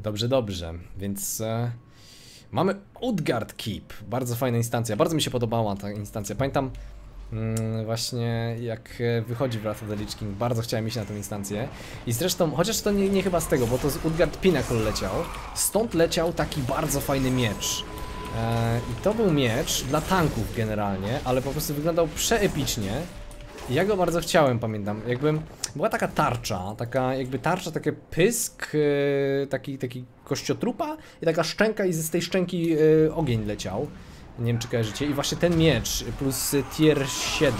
Dobrze, dobrze, więc e, mamy Utgard Keep. Bardzo fajna instancja, bardzo mi się podobała ta instancja. Pamiętam mm, właśnie jak e, wychodzi Wrath of the Lich King, bardzo chciałem iść na tę instancję. I zresztą, chociaż to nie, nie chyba z tego, bo to z Utgard Pinnacle leciał, stąd leciał taki bardzo fajny miecz. E, I to był miecz dla tanków generalnie, ale po prostu wyglądał przeepicznie. Ja go bardzo chciałem, pamiętam. Jakbym. Była taka tarcza, taka jakby tarcza, taki pysk, e, taki, taki kościotrupa i taka szczęka, i z tej szczęki e, ogień leciał. Nie wiem, czy kojarzycie. I właśnie ten miecz plus tier 7.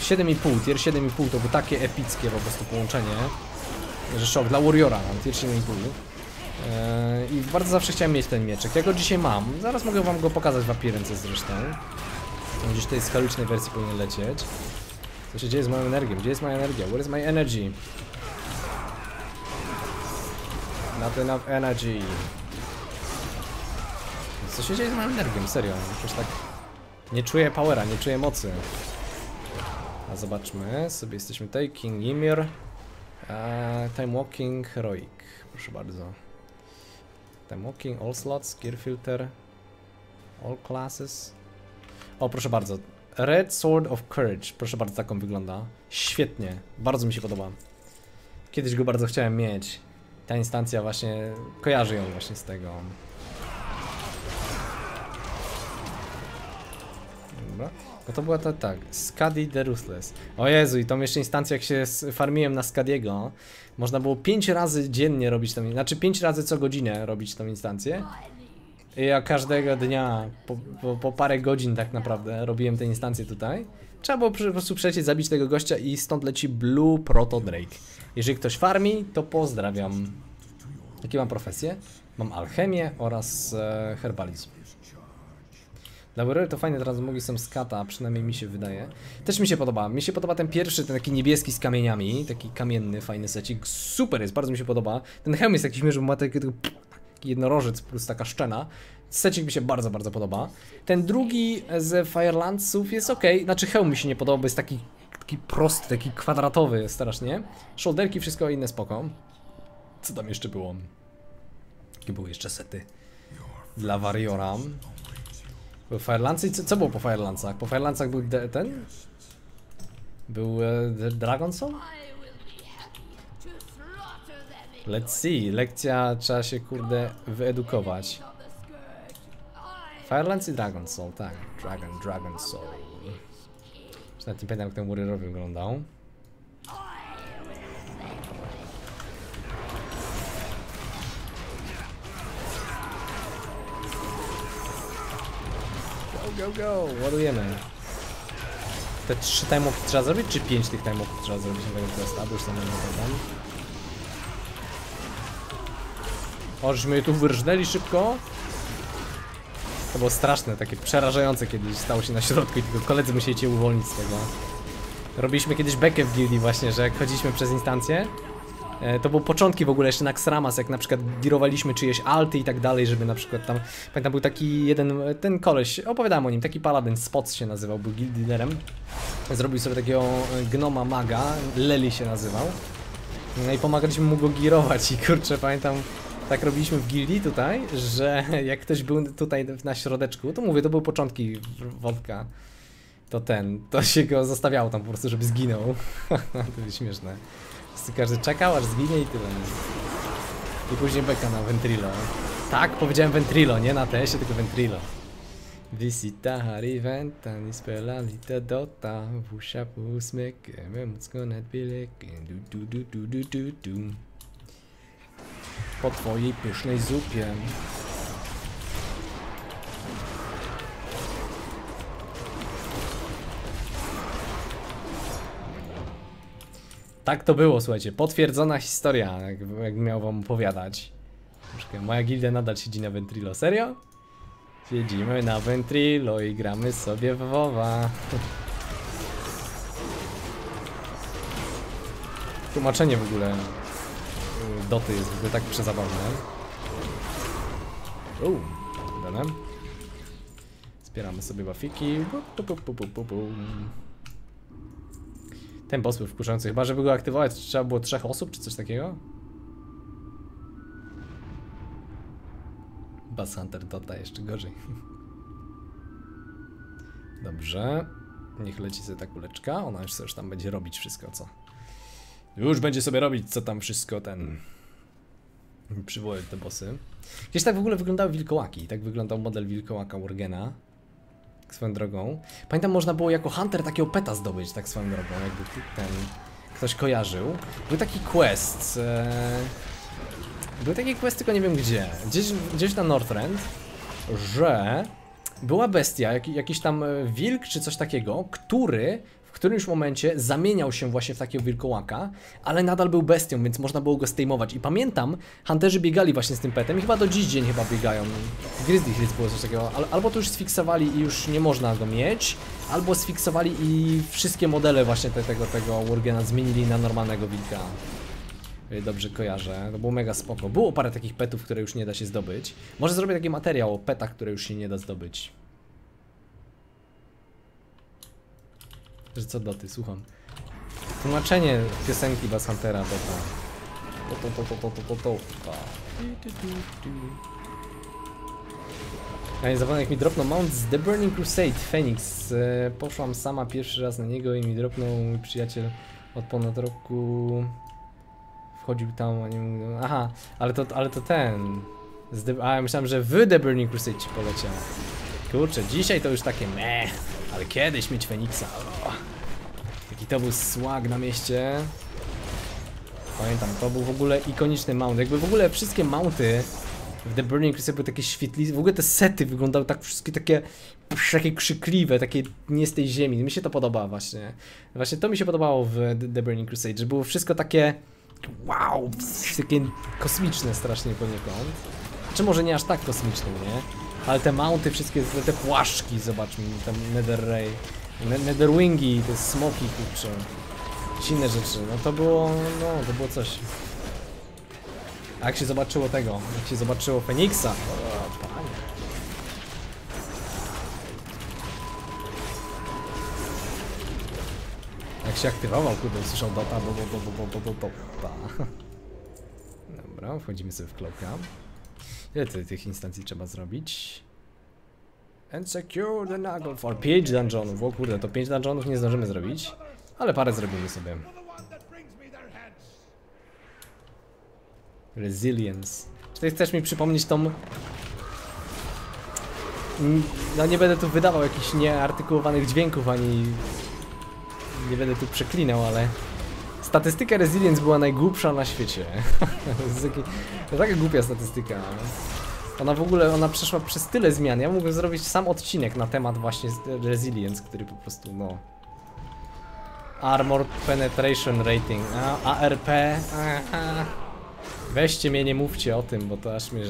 7,5, tier 7,5 to było takie epickie po prostu połączenie. Że szok dla Warriora mam tier 7,5. Eee, I bardzo zawsze chciałem mieć ten mieczek. Ja go dzisiaj mam. Zaraz mogę wam go pokazać w apierence zresztą. Gdzieś tej skalicznej wersji powinien lecieć. Co się dzieje z moją energią? Gdzie jest moja energia? Where is my energy? Not enough energy. Co się dzieje z moją energią? Serio, tak... Nie czuję powera, nie czuję mocy. A zobaczmy, sobie jesteśmy tutaj, King Ymir. Eee, time Walking, Heroic. Proszę bardzo. Time Walking, All Slots, Gear Filter. All Classes. O, proszę bardzo. Red Sword of Courage. Proszę bardzo, taką wygląda. Świetnie. Bardzo mi się podoba. Kiedyś go bardzo chciałem mieć. Ta instancja właśnie, kojarzy ją właśnie z tego. Dobra. No to była ta, tak, Skadi the Ruthless. O Jezu, i tą jeszcze instancję, jak się farmiłem na Skadiego, można było 5 razy dziennie robić tą, znaczy 5 razy co godzinę robić tą instancję. Ja każdego dnia, po, po, po parę godzin tak naprawdę, robiłem te instancje tutaj. Trzeba było po prostu przejść, zabić tego gościa i stąd leci Blue Proto Drake. Jeżeli ktoś farmi, to pozdrawiam. Jakie mam profesje? Mam alchemię oraz e, herbalizm. Laborery to fajne transmugi są z kata, przynajmniej mi się wydaje. Też mi się podoba. Mi się podoba ten pierwszy, ten taki niebieski z kamieniami, taki kamienny, fajny secik. Super jest, bardzo mi się podoba. Ten hełm jest jakiś że ma taki, taki jednorożec plus taka szczena. Secik mi się bardzo, bardzo podoba. Ten drugi z Firelandsów jest ok. Znaczy hełm mi się nie podoba, bo jest taki, taki prosty, taki kwadratowy strasznie. Shoulderki, wszystko inne spoko. Co tam jeszcze było? Jakie były jeszcze sety? Dla Warriora. Były Firelandsy co, co było po Firelandsach? Po Firelandsach był de, ten? Był e, The Dragon Soul? Let's see, lekcja trzeba się kurde wyedukować. Firelands i Dragon Soul, tak. Dragon, Dragon Soul. Już nawet nie pamiętam jak ten Warrior wyglądał. Go, go, go! Ładujemy. Te trzy time'ówki trzeba zrobić, czy pięć tych time'ówków trzeba zrobić na tego questa? Bo już tam nie pamiętam. Je tu wyrżnęli szybko. To było straszne, takie przerażające kiedyś stało się na środku i tylko koledzy musieli cię uwolnić z tego. Robiliśmy kiedyś bekę w gildii właśnie, że jak chodziliśmy przez instancję, e, to były początki w ogóle jeszcze na Xramas, jak na przykład girowaliśmy czyjeś alty i tak dalej, żeby na przykład tam, pamiętam był taki jeden, ten koleś, opowiadałem o nim, taki paladin, Spots się nazywał, był guild. Zrobił sobie takiego e, gnoma maga, Leli się nazywał. No i pomagaliśmy mu go girować i kurczę, pamiętam, tak robiliśmy w gildii tutaj, że jak ktoś był tutaj na środeczku, to mówię, to były początki wodka, to ten, to się go zostawiało tam po prostu, żeby zginął. to jest śmieszne. Każdy czekał, aż zginie i tyle. I później beka na Ventrilo. Tak, powiedziałem Ventrilo, nie na TS-ie, tylko Ventrilo. Visita Hariventa, ni spelali ta dota, wusha pusmykiem, mocno nad bilekiem, du du du du du du du. Po twojej pysznej zupie. Tak to było, słuchajcie. Potwierdzona historia, jak, jak miał wam opowiadać. Troszkę, moja gildia nadal siedzi na Ventrilo. Serio? Siedzimy na Ventrilo i gramy sobie w WoWa. Tłumaczenie w ogóle Doty jest w ogóle tak przezabawne. Uuu, dane. Zbieramy sobie bu. Ten boss był wkurzający, chyba żeby go aktywować trzeba było trzech osób czy coś takiego? Bass Hunter Dota jeszcze gorzej. Dobrze. Niech leci sobie ta kuleczka. Ona już, już tam będzie robić wszystko, co. Już będzie sobie robić, co tam wszystko ten. Przywołać te bossy. Kiedyś tak w ogóle wyglądały wilkołaki. Tak wyglądał model wilkołaka Worgena. Tak swoją drogą. Pamiętam, można było jako hunter takiego peta zdobyć, tak swoją drogą, jakby ten ktoś kojarzył. Był taki quest. E... Był taki quest, tylko nie wiem gdzie. Gdzieś, gdzieś na Northrend, że była bestia, jak, jakiś tam wilk czy coś takiego, który którymś momencie zamieniał się właśnie w takiego wilkołaka, ale nadal był bestią, więc można było go stejmować. I pamiętam, hunterzy biegali właśnie z tym petem i chyba do dziś dzień chyba biegają. W Grizzly Hills było coś takiego, albo to już sfiksowali i już nie można go mieć, albo sfiksowali i wszystkie modele właśnie te, tego, tego Wargena zmienili na normalnego wilka. Dobrze kojarzę, to było mega spoko. Było parę takich petów, które już nie da się zdobyć. Może zrobię taki materiał o petach, które już się nie da zdobyć. Że co doty, słucham. Tłumaczenie piosenki Bass Huntera to to. To to to to to to zawodnik jak mi dropnął mount z The Burning Crusade Phoenix. E, poszłam sama pierwszy raz na niego i mi dropnął mój przyjaciel od ponad roku. Wchodził tam, a nie. Aha, ale to, ale to ten. Z The, a ja myślałem, że w The Burning Crusade ci poleciał. Kurczę, dzisiaj to już takie meh, ale kiedyś mieć Feniksa. O. Jaki to był swag na mieście. Pamiętam, to był w ogóle ikoniczny mount. Jakby w ogóle wszystkie mounty w The Burning Crusade były takie świetliste. W ogóle te sety wyglądały tak wszystkie takie takie krzykliwe, takie nie z tej ziemi. Mi się to podoba właśnie. Właśnie to mi się podobało w The Burning Crusade, że było wszystko takie wow, takie kosmiczne strasznie poniekąd. Czy może nie aż tak kosmiczne, nie? Ale te mounty, wszystkie te płaszczki, zobaczmy, tam Netherray, Netherwingi, te smoki, kurczę. Inne rzeczy, no to było, no to było coś. A jak się zobaczyło tego, jak się zobaczyło Feniksa. Jak się aktywował, kurde, słyszał dota, bo, bo, bo, bo, bo, bo, bo, bo. Dobra, wchodzimy sobie w kloka. Ile tych instancji trzeba zrobić? And secure the Nuggle for 5 dungeonów. O kurde, to 5 dungeonów nie zdążymy zrobić. Ale parę zrobimy sobie. Resilience. Czy ty chcesz mi przypomnieć tą... No nie będę tu wydawał jakichś nieartykułowanych dźwięków, ani... Nie będę tu przeklinał, ale... Statystyka Resilience była najgłupsza na świecie. to taka głupia statystyka. Ona w ogóle, ona przeszła przez tyle zmian. Ja mógłbym zrobić sam odcinek na temat właśnie Resilience, który po prostu, no... Armor Penetration Rating, a, ARP, aha. Weźcie mnie, nie mówcie o tym, bo to aż mnie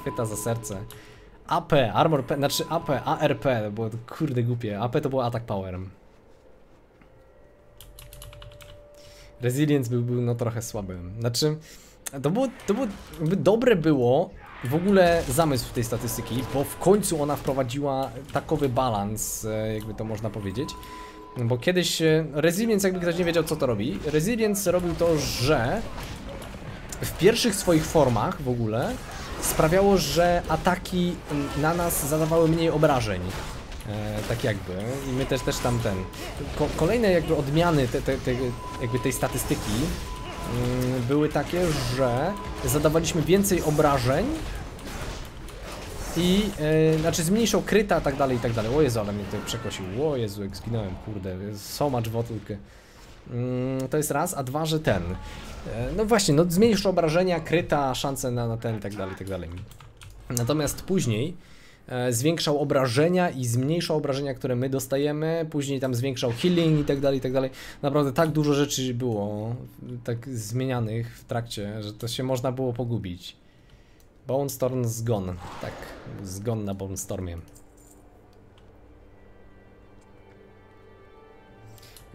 chwyta za serce. AP, Armor, P, znaczy AP, ARP, było kurde głupie. AP to było atak powerem. Resilience był, był no trochę słabym. Znaczy, to było, to było, dobre było w ogóle zamysł tej statystyki, bo w końcu ona wprowadziła takowy balans, e, jakby to można powiedzieć. Bo kiedyś e, Resilience, jakby ktoś nie wiedział co to robi, Resilience robił to, że w pierwszych swoich formach w ogóle sprawiało, że ataki na nas zadawały mniej obrażeń. E, tak jakby. I my też, też tam ten. Ko kolejne jakby odmiany te, te, te, jakby tej statystyki były takie, że zadawaliśmy więcej obrażeń i yy, znaczy zmniejszał kryta, tak dalej, i tak dalej. O Jezu, ale mnie to przekosił. O Jezu, jak zginąłem, kurde. So much. Yy, to jest raz, a dwa, że ten. Yy, no właśnie, no zmniejsza obrażenia, kryta, szanse na, na ten, i tak dalej, i tak dalej. Natomiast później zwiększał obrażenia i zmniejszał obrażenia, które my dostajemy, później tam zwiększał healing i tak dalej, i tak dalej. Naprawdę tak dużo rzeczy było tak zmienianych w trakcie, że to się można było pogubić. Bone Storm zgon. Tak, zgon na Bone Stormie.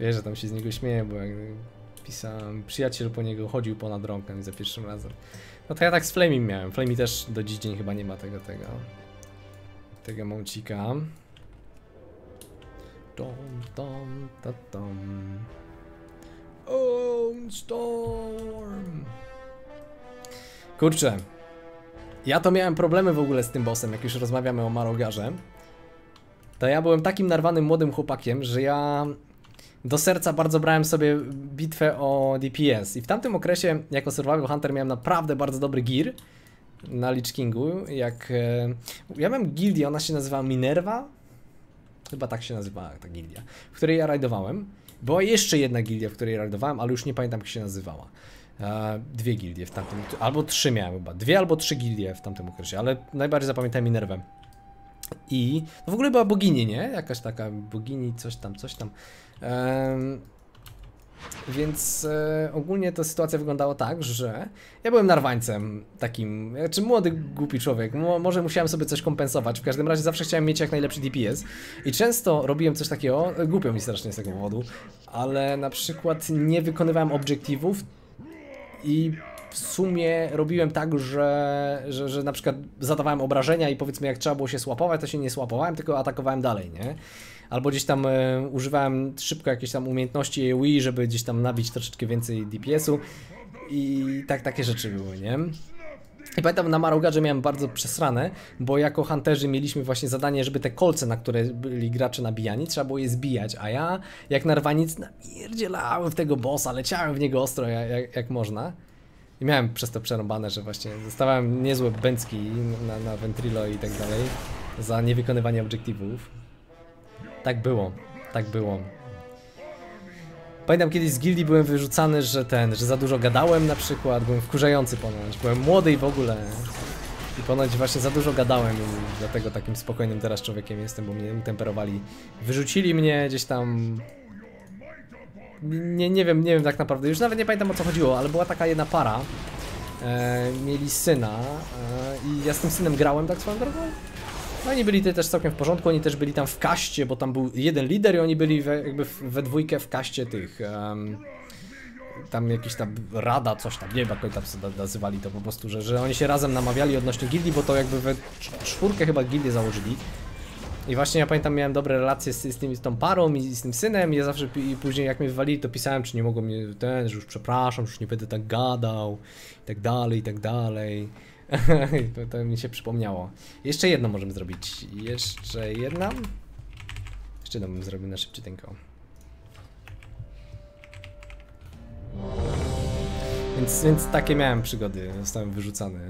Wiesz, że tam się z niego śmieję, bo jak pisałem, przyjaciel po niego chodził ponad rąkę za pierwszym razem. No to ja tak z Flaming miałem. Flaming też do dziś dzień chyba nie ma tego, tego tego mącika. Tom, tom, ta, tom. Own Storm. Kurczę. Ja to miałem problemy w ogóle z tym bossem, jak już rozmawiamy o Marogarze. To ja byłem takim narwanym młodym chłopakiem, że ja do serca bardzo brałem sobie bitwę o DPS. I w tamtym okresie, jako Survival Hunter, miałem naprawdę bardzo dobry gear na Lich Kingu. Jak. E, ja miałem gildię, ona się nazywa Minerva. Chyba tak się nazywała ta gildia, w której ja rajdowałem. Była jeszcze jedna gildia, w której rajdowałem, ale już nie pamiętam jak się nazywała. E, dwie gildie w tamtym, albo trzy miałem chyba, dwie albo trzy gildie w tamtym okresie, ale najbardziej zapamiętałem Minerwę. I no w ogóle była bogini, nie? Jakaś taka bogini, coś tam, coś tam. Um, więc e, ogólnie to sytuacja wyglądała tak, że ja byłem narwańcem takim, czy młody, głupi człowiek, Mo, może musiałem sobie coś kompensować, w każdym razie zawsze chciałem mieć jak najlepszy DPS i często robiłem coś takiego, głupio mi strasznie z tego powodu, ale na przykład nie wykonywałem obiektywów i w sumie robiłem tak, że, że, że na przykład zadawałem obrażenia i powiedzmy jak trzeba było się słapować, to się nie słapowałem, tylko atakowałem dalej, nie? Albo gdzieś tam e, używałem szybko jakieś tam umiejętności AoE, żeby gdzieś tam nabić troszeczkę więcej DPS-u i tak takie rzeczy były, nie? I pamiętam na Marogarze miałem bardzo przesrane, bo jako hunterzy mieliśmy właśnie zadanie, żeby te kolce, na które byli gracze nabijani, trzeba było je zbijać, a ja jak narwanic napierdzielałem w tego bossa, leciałem w niego ostro jak, jak można. I miałem przez to przerąbane, że właśnie dostawałem niezłe bęcki na, na Ventrilo i tak dalej za niewykonywanie obiektywów. Tak było, tak było. Pamiętam kiedyś z gildii byłem wyrzucany, że ten, że za dużo gadałem na przykład, byłem wkurzający ponoć, byłem młody i w ogóle. I ponoć właśnie za dużo gadałem i dlatego takim spokojnym teraz człowiekiem jestem, bo mnie utemperowali. Wyrzucili mnie gdzieś tam... Nie, nie wiem, nie wiem tak naprawdę, już nawet nie pamiętam o co chodziło, ale była taka jedna para. E, mieli syna e, i ja z tym synem grałem tak swoją drogą. No oni byli też całkiem w porządku, oni też byli tam w kaście, bo tam był jeden lider i oni byli we, jakby we dwójkę w kaście tych... Um, tam jakiś tam rada, coś tam, nie wiem jak oni tam nazywali to po prostu, że, że oni się razem namawiali odnośnie gildii, bo to jakby we czwórkę chyba gildię założyli. I właśnie ja pamiętam, miałem dobre relacje z, z, tym, z tą parą i z tym synem i ja zawsze i później jak mnie wywalili, to pisałem, czy nie mogą mnie ten, że już przepraszam, że już nie będę tak gadał i tak dalej, i tak dalej. to, mi się przypomniało. Jeszcze jedno możemy zrobić. Jeszcze jedna? Jeszcze jedno bym zrobił na szybciuteńko. Więc, więc takie miałem przygody. Zostałem wyrzucany.